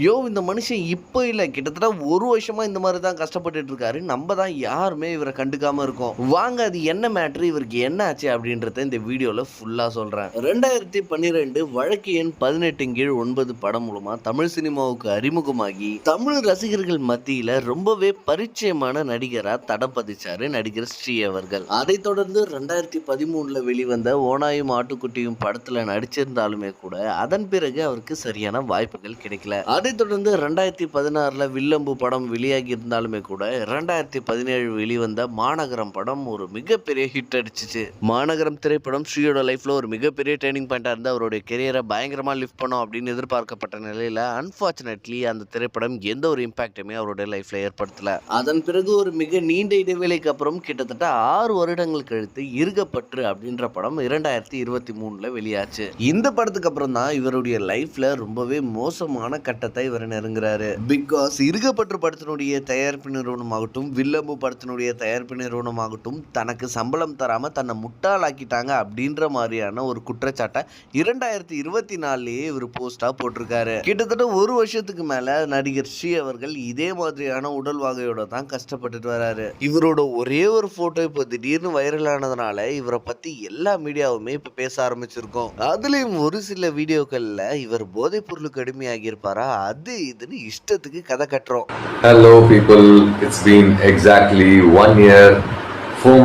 யோ இந்த மனுஷன் இப்போ இல்லை. கிட்டத்தட்ட ஒரு வருஷமாக இந்த மாதிரி தான் கஷ்டப்பட்டுட்டு இருக்காரு. நம்ம தான் யாருமே இவரை கண்டுக்காமல் இருக்கோம். வாங்க அது என்ன மேட்ரு இவருக்கு என்ன ஆச்சு அப்படின்றத இந்த வீடியோவில் ஃபுல்லாக சொல்கிறேன் ரெண்டாயிரத்தி பன்னிரெண்டு வழக்கு எண் பதினெட்டு கீழ் ஒன்பது படம் மூலமாக தமிழ் சினிமாவுக்கு அறிமுகமாகி தமிழ் ரசிகர்கள் மத்தியில் ரொம்பவே பரிச்சயமான நடிகராக தடம் பதிச்சாரு நடிகர் ஸ்ரீ அவர்கள். அதைத் தொடர்ந்து ரெண்டாயிரத்தி பதிமூணில் வெளிவந்த ஓனாயும் ஆட்டுக்குட்டியும் படத்தில் நடிச்சிருந்தாலுமே கூட அதன் பிறகு அவருக்கு சரியான வாய்ப்புகள் கிடைக்கல. அதைத் தொடர்ந்து ரெண்டாயிரத்தி பதினாறில் வில்லம்பு படம் வெளியாகி இருந்தாலுமே கூட ரெண்டாயிரத்தி பதினேழு வெளிவந்த மாநகரம் படம் ஒரு மிகப்பெரிய ஹிட் அடிச்சிச்சு. மாநகரம் திரைப்படம் ஸ்ரீயோட லைஃப்பில் ஒரு மிகப்பெரிய டேர்னிங் பாயிண்ட்டாக இருந்து அவருடைய கெரியரை பயங்கரமாக லிஃப்ட் பண்ணும் அப்படின்னு எதிர்பார்க்கப்பட்ட நிலையில் அன்ஃபார்ச்சுனேட்லி அந்த திரைப்படம் எந்த ஒரு இம்பாக்டுமே அவருடைய லைஃப்பில் ஏற்படுத்தல. அதன் பிறகு ஒரு மிக நீண்ட இடைவேளைக்கு அப்புறம் கிட்டத்தட்ட ஆறு வருடங்கள் கழித்து இருகப்பற்று அப்படின்ற படம் இரண்டாயிரத்தி இருபத்தி மூணில் வெளியாச்சு. இந்த படத்துக்கு அப்புறம் தான் இவருடைய லைஃப்பில் ரொம்பவே மோசமான கட்டத்தை இவர் நெருங்குறாரு. பிகாஸ் இருகப்பற்று படத்தினுடைய தயாரிப்பு நிறுவனமாகட்டும் வில்லம்பு படத்தினுடைய தயாரிப்பு நிறுவனமாகட்டும் தனக்கு சம்பளம் தராம தன்னை முட்டாளாக்கிட்டாங்க அப்படின்ற மாதிரியான ஒரு குற்றச்சாட்டை இரண்டாயிரத்தி இருபத்தி நாலுலயே இவர் போஸ்டா போட்டிருக்காரு. கிட்டத்தட்ட ஒரு வருஷத்துக்கு மேல நடிகர் ஸ்ரீ அவர்கள் இதே மாதிரியான உடல் வாகையோட தான் கஷ்டப்பட்டுட்டு வராரு. இவரோட ஒரே ஒரு போட்டோ இப்போ திடீர்னு வைரல் ஆனதுனால இவரை பத்தி எல்லா மீடியாவுமே இப்ப பேச ஆரம்பிச்சிருக்கோம். அதுலயும் ஒரு சில வீடியோக்கள்ல இவர் போதைப் பொருளுக்கு அடிமையாகி இருப்பாரா அது இதுன்னு இஷ்டத்துக்கு கதை கட்டுறோம்.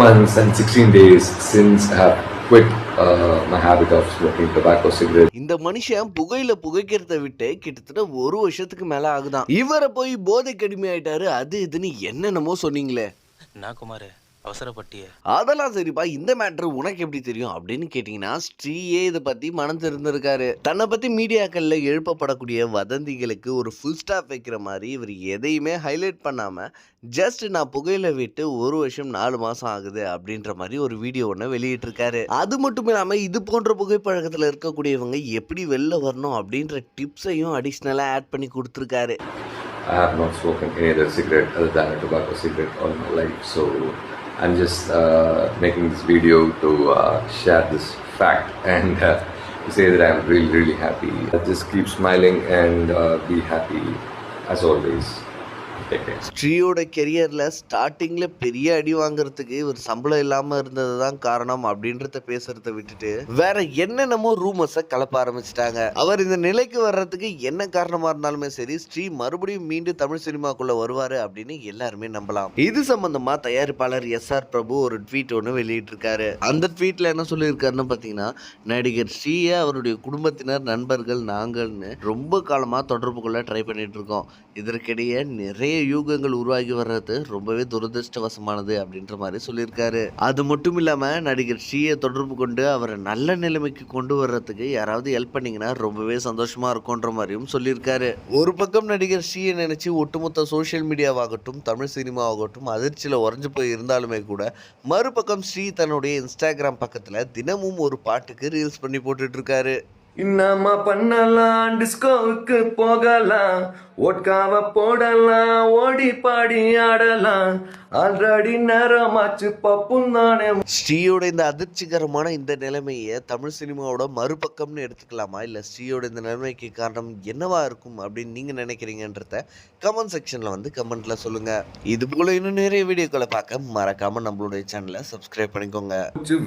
Months, and 16 days since I have quit uh, my habit of smoking tobacco cigarettes. இந்த மனுஷன் புகையில புகைக்கிறத விட்டு கிட்டத்தட்ட ஒரு வருஷத்துக்கு மேல ஆகுதான். இவரை போய் போதைக்கு அடிமையாயிட்டாரு அது இதுன்னு என்னென்னமோ சொன்னீங்களே. என்ன குமார் அவசரப்பட்டியே. அதெல்லாம் சரிப்பா இந்த மேட்ரு உனக்கு எப்படி தெரியும் அப்படின்னு கேட்டிங்கன்னா ஸ்ரீயே இதை பற்றி மனம் திறந்திருக்காரு. தன்னை பற்றி மீடியாக்களில் எழுப்பப்படக்கூடிய வதந்திகளுக்கு ஒரு ஃபுல் ஸ்டாப் வைக்கிற மாதிரி இவர் எதையுமே ஹைலைட் பண்ணாமல் ஜஸ்ட் நான் புகையில விட்டு ஒரு வருஷம் நாலு மாதம் ஆகுது அப்படின்ற மாதிரி ஒரு வீடியோ ஒன்று வெளியிட்டிருக்காரு. அது மட்டும் இல்லாமல் இது போன்ற புகைப்பழக்கத்தில் இருக்கக்கூடியவங்க எப்படி வெளில வரணும் அப்படின்ற டிப்ஸையும் அடிஷ்னலாக ஆட் பண்ணி கொடுத்துருக்காரு. I have not spoken any other cigarette other than a tobacco cigarette all my life. So I'm just uh, making this video to uh, share this fact and uh, to say that I'm really, really happy. Just keep smiling and uh, be happy as always. ஸ்ரீயோட கெரியரில் ஸ்டார்டிங்கில் பெரிய அடி வாங்குறதுக்கு இவர் சம்பளம் இல்லாமல் இருந்தது தான் காரணம் அப்படின்றத பேசுறத விட்டுட்டு வேற என்னென்னமோ ரூமர்ஸை கலப்ப ஆரம்பிச்சிட்டாங்க. அவர் இந்த நிலைக்கு வர்றதுக்கு என்ன காரணமாக இருந்தாலுமே சரி ஸ்ரீ மறுபடியும் மீண்டும் தமிழ் சினிமாக்குள்ளே வருவார் அப்படின்னு எல்லாருமே நம்பலாம். இது சம்பந்தமாக தயாரிப்பாளர் எஸ் ஆர் பிரபு ஒரு ட்வீட் ஒன்று வெளியிட்டிருக்காரு. அந்த ட்வீட்டில் என்ன சொல்லியிருக்காருன்னு பார்த்தீங்கன்னா நடிகர் ஸ்ரீயை அவருடைய குடும்பத்தினர் நண்பர்கள் நாங்கள்னு ரொம்ப காலமாக தொடர்பு கொள்ள ட்ரை பண்ணிட்டு இருக்கோம். இதற்கிடையே நிறைய நிறைய யூகங்கள் உருவாகி வர்றது ரொம்பவே துரதிருஷ்டவசமானது அப்படின்ற மாதிரி சொல்லியிருக்காரு. அது மட்டும் இல்லாமல் நடிகர் ஸ்ரீயை தொடர்பு கொண்டு அவரை நல்ல நிலைமைக்கு கொண்டு வர்றதுக்கு யாராவது ஹெல்ப் பண்ணீங்கன்னா ரொம்பவே சந்தோஷமா இருக்கும்ன்ற மாதிரியும் சொல்லியிருக்காரு. ஒரு பக்கம் நடிகர் ஸ்ரீயை நினைச்சு ஒட்டுமொத்த சோஷியல் மீடியாவாகட்டும் தமிழ் சினிமாவாகட்டும் அதிர்ச்சியில் உறைஞ்சு போய் இருந்தாலுமே கூட மறுபக்கம் ஸ்ரீ தன்னுடைய இன்ஸ்டாகிராம் பக்கத்தில் தினமும் ஒரு பாட்டுக்கு ரீல்ஸ் பண்ணி போட்டுட்டு இருக்காரு. இன்னமா பண்ணலாம் டிஸ்கோவுக்கு போகலாம் ஓட்காவ போடலாம் ஓடி பாடி ஆடலாம். ஆல்ரெடி நேரமாச்சு பப்பும் தானே ஸ்ரீயோட இந்த அதிர்ச்சிகரமான இந்த நிலைமையை தமிழ் சினிமாவோட மறுபக்கம்னு எடுத்துக்கலாமா? இல்லை ஸ்ரீயோட இந்த நிலைமைக்கு காரணம் என்னவா இருக்கும் அப்படின்னு நீங்கள் நினைக்கிறீங்கன்றத கமெண்ட் செக்ஷனில் வந்து கமெண்ட்டில் சொல்லுங்கள் இது போல் இன்னும் நிறைய வீடியோக்களை பார்க்க மறக்காமல் நம்மளுடைய சேனலை சப்ஸ்கிரைப் பண்ணிக்கோங்க.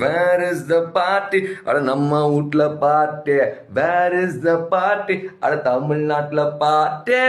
வேர் இஸ் த பார்ட்டி அட நம்ம வீட்ல பார்ட்டி வேர் இஸ் த பாட்டு அட தமிழ்நாட்டில் பாட்டு